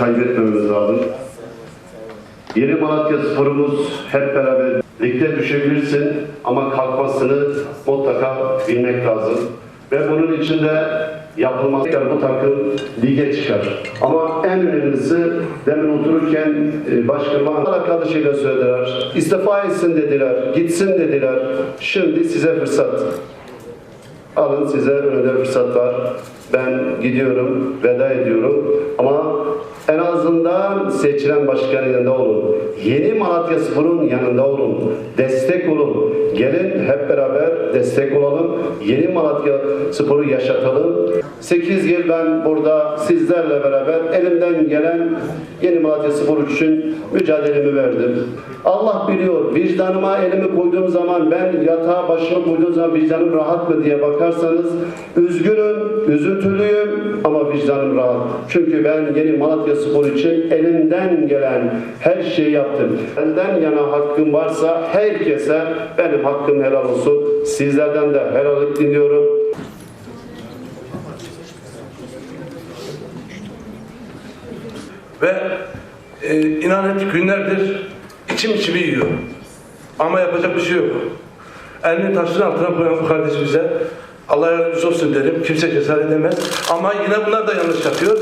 kaybetmememiz lazım. Yeni Malatya sporumuz hep beraber ligde düşebilirsin ama kalkmasını mutlaka bilmek lazım. Ve bunun için de yapılması bu takım lige çıkar. Ama en önemlisi demin otururken e, başkanıma alakalı şeyler söylediler. İstifa etsin dediler, gitsin dediler. Şimdi size fırsat. Alın size önünde fırsat var. Ben gidiyorum, veda ediyorum. Ama en azından seçilen başkanın yanında olun. Yeni Malatya Spor'un yanında olun. Destek olun. Gelin hep beraber destek olalım. Yeni Malatya Spor'u yaşatalım. 8 yıl ben burada sizlerle beraber elimden gelen Yeni Malatya Spor için mücadelemi verdim. Allah biliyor vicdanıma elimi koyduğum zaman ben yatağa başımı koyduğum zaman vicdanım rahat mı diye bakarsanız üzgünüm, üzüntülüyüm ama vicdanım rahat. Çünkü ben Yeni Malatya Spor için elimden gelen her şeyi yaptım. Benden yana hakkım varsa herkese benim hakkım helal olsun. Sizlerden de helallik diliyorum. Ve e, inan et günlerdir içim içimi yiyor. Ama yapacak bir şey yok. Elini taşın altına koyan bu kardeşimize Allah yardımcısı olsun derim. Kimse cesaret edemez. Ama yine bunlar da yanlış yapıyor.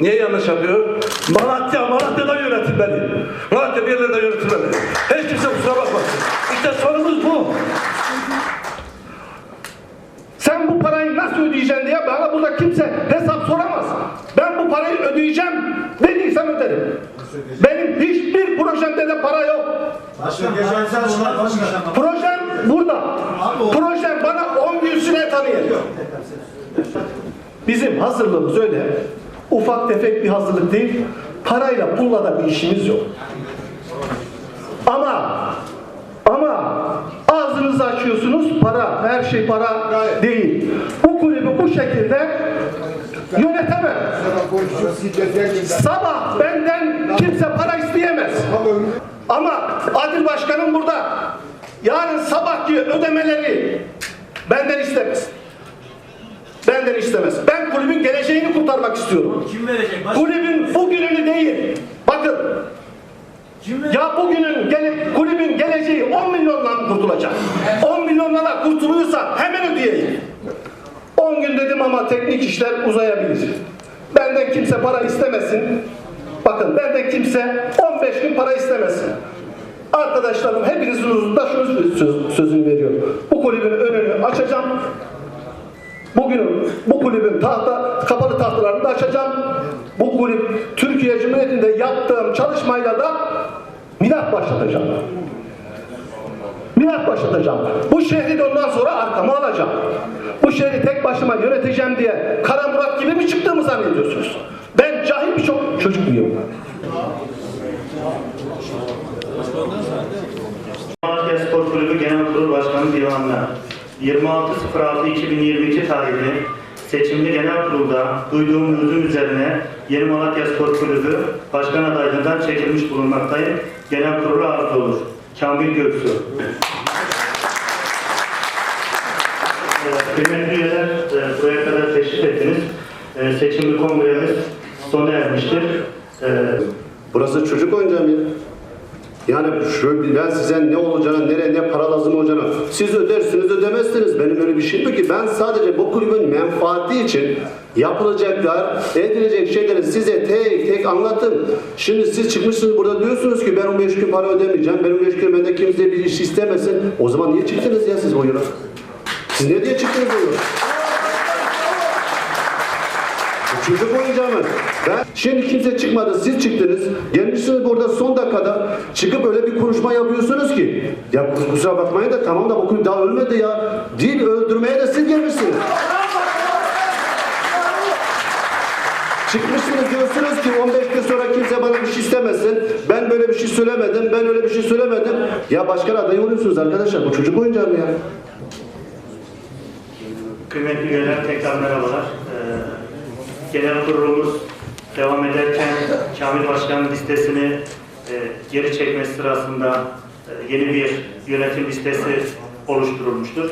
Niye yanlış yapıyor? Malatya, Malatya'da yönetilmeli. Malatya bir yerlerde yönetilmeli. Hiç kimse kusura bakmasın. İşte sorumuz bu. Sen bu parayı nasıl ödeyeceksin diye bana burada kimse hesap soramaz. Ben bu parayı ödeyeceğim dediysem öderim. Benim hiçbir projemde de para yok. Geçen başkan. Projem burada. Projem bana 10 gün süre tanıyor. Bizim hazırlığımız öyle. Ufak tefek bir hazırlık değil. Parayla pulla da bir işimiz yok. Ama ağzınızı açıyorsunuz para, her şey para değil. Bu kulübü bu şekilde yönetemem. Sabah benden kimse para isteyemez. Ama Adil Başkanım burada. Yarın sabahki ödemeleri benden istemez. Benden istemez. Ben kulübün geleceğini kurtarmak istiyorum. Kim verecek? Kulübün bugününü değil. Bakın? Ya bugünün gele, kulübün geleceği 10 milyonla kurtulacak? 10 milyonla da kurtuluyorsa hemen ödeyeyim. 10 gün dedim ama teknik işler uzayabilir. Benden kimse para istemesin. Bakın benden kimse 15 gün para istemesin. Arkadaşlarım hepinizin huzurunda şunu söz, sözünü veriyorum. Bu kulübün önünü açacağım. Bugün bu kulübün tahta, kapalı tahtalarını da açacağım. Bu kulüp Türkiye Cumhuriyeti'nde yaptığım çalışmayla da milat başlatacağım. Milat başlatacağım. Bu şehri de ondan sonra arkama alacağım. Bu şehri tek başıma yöneteceğim diye Kara Murat gibi mi çıktığımı zannediyorsunuz? Ben cahil bir çok çocuk muyum? Malatya Spor Kulübü Genel Kurul Başkanı Divanına 26.06.2022 tarihli seçimli genel kurulda duyduğum üzüm üzerine Yeni Malatya Spor Kulübü Başkan adaylığından çekilmiş bulunmaktayım. Genel kurulu arz olur. Kamil Göksu. Ee, Kıymetli üyeler, e, buraya kadar teşrif ettiniz. E, Seçimli kongremiz sona ermiştir. E, Burası çocuk oyuncağı mı ya? Yani şu ben size ne olacağını, siz ödersiniz ödemezsiniz. Benim öyle bir şey yok ki. Ben sadece bu kulübün menfaati için yapılacaklar, edilecek şeyleri size tek tek anlattım. Şimdi siz çıkmışsınız burada diyorsunuz ki ben 15 gün para ödemeyeceğim. Ben 15 gün bende kimse bir iş istemesin. O zaman niye çıktınız ya siz bu yola? Siz ne diye çıktınız bu yola? Çocuk oyuncağı? Ben şimdi kimse çıkmadı. Siz çıktınız. Gelmişsiniz burada son dakikada çıkıp öyle bir konuşma yapıyorsunuz ki. Ya kus- kusura bakmayın da tamam da bu kulüp daha ölmedi ya. Dil öldürmeye de siz gelmişsiniz. Çıkmışsınız diyorsunuz ki 15 gün sonra kimse bana bir şey istemesin. Ben böyle bir şey söylemedim. Ben öyle bir şey söylemedim. Ya başkan adayı oluyorsunuz arkadaşlar. Bu çocuk oyuncağı mı ya? Kıymetli üyeler tekrar merhabalar. Ee, genel kurulumuz devam ederken Kamil Başkan'ın listesini e, geri çekmesi sırasında e, yeni bir yönetim listesi oluşturulmuştur.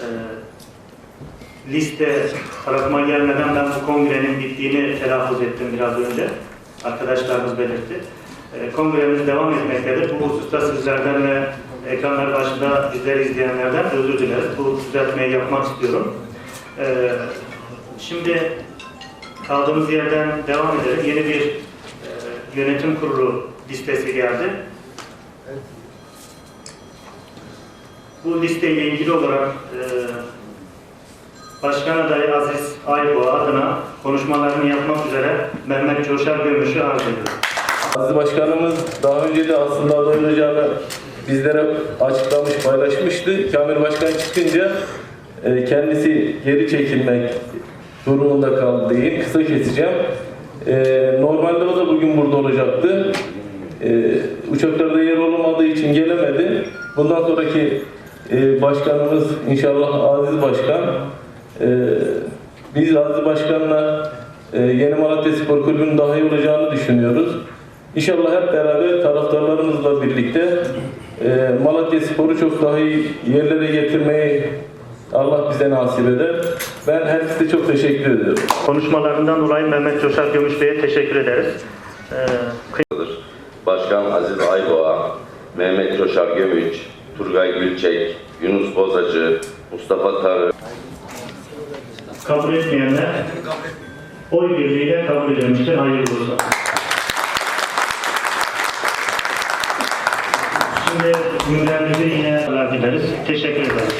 Ee, liste tarafıma gelmeden ben bu kongrenin bittiğini telaffuz ettim biraz önce. arkadaşlarımız belirtti. E, kongremiz devam etmektedir. Bu hususta sizlerden ve ekranlar başında bizleri izleyenlerden özür dileriz. Bu düzeltmeyi yapmak istiyorum. E, şimdi kaldığımız yerden devam edelim. Yeni bir e, yönetim kurulu listesi geldi. Bu listeyle ilgili olarak e, Başkan adayı Aziz Ayboğa adına konuşmalarını yapmak üzere Mehmet Coşar Gömüş'ü arz ediyorum. Aziz Başkanımız daha önce de aslında aday olacağını bizlere açıklamış, paylaşmıştı. Kamil Başkan çıkınca e, kendisi geri çekilmek durumunda kaldı değil. Kısa keseceğim. E, Normalde o da bugün burada olacaktı. E, Uçaklarda yer olmadığı için gelemedi. Bundan sonraki e, başkanımız inşallah Aziz Başkan. E, Biz Aziz Başkan'la e, Yeni Malatya Spor Kulübü'nün daha iyi olacağını düşünüyoruz. İnşallah hep beraber taraftarlarımızla birlikte e, Malatya Spor'u çok daha iyi yerlere getirmeyi Allah bize nasip eder. Ben herkese çok teşekkür ediyorum. Konuşmalarından dolayı Mehmet Coşar Gömüş Bey'e teşekkür ederiz. Ee, Başkan Aziz Ayboğa, Mehmet Coşar Gömüç, Turgay Gülçek, Yunus Bozacı, Mustafa Tarı, kabul etmeyenler oy birliğiyle kabul edilmiştir. Hayırlı olsun. Şimdi gündemimizi yine dileriz. Teşekkür ederiz.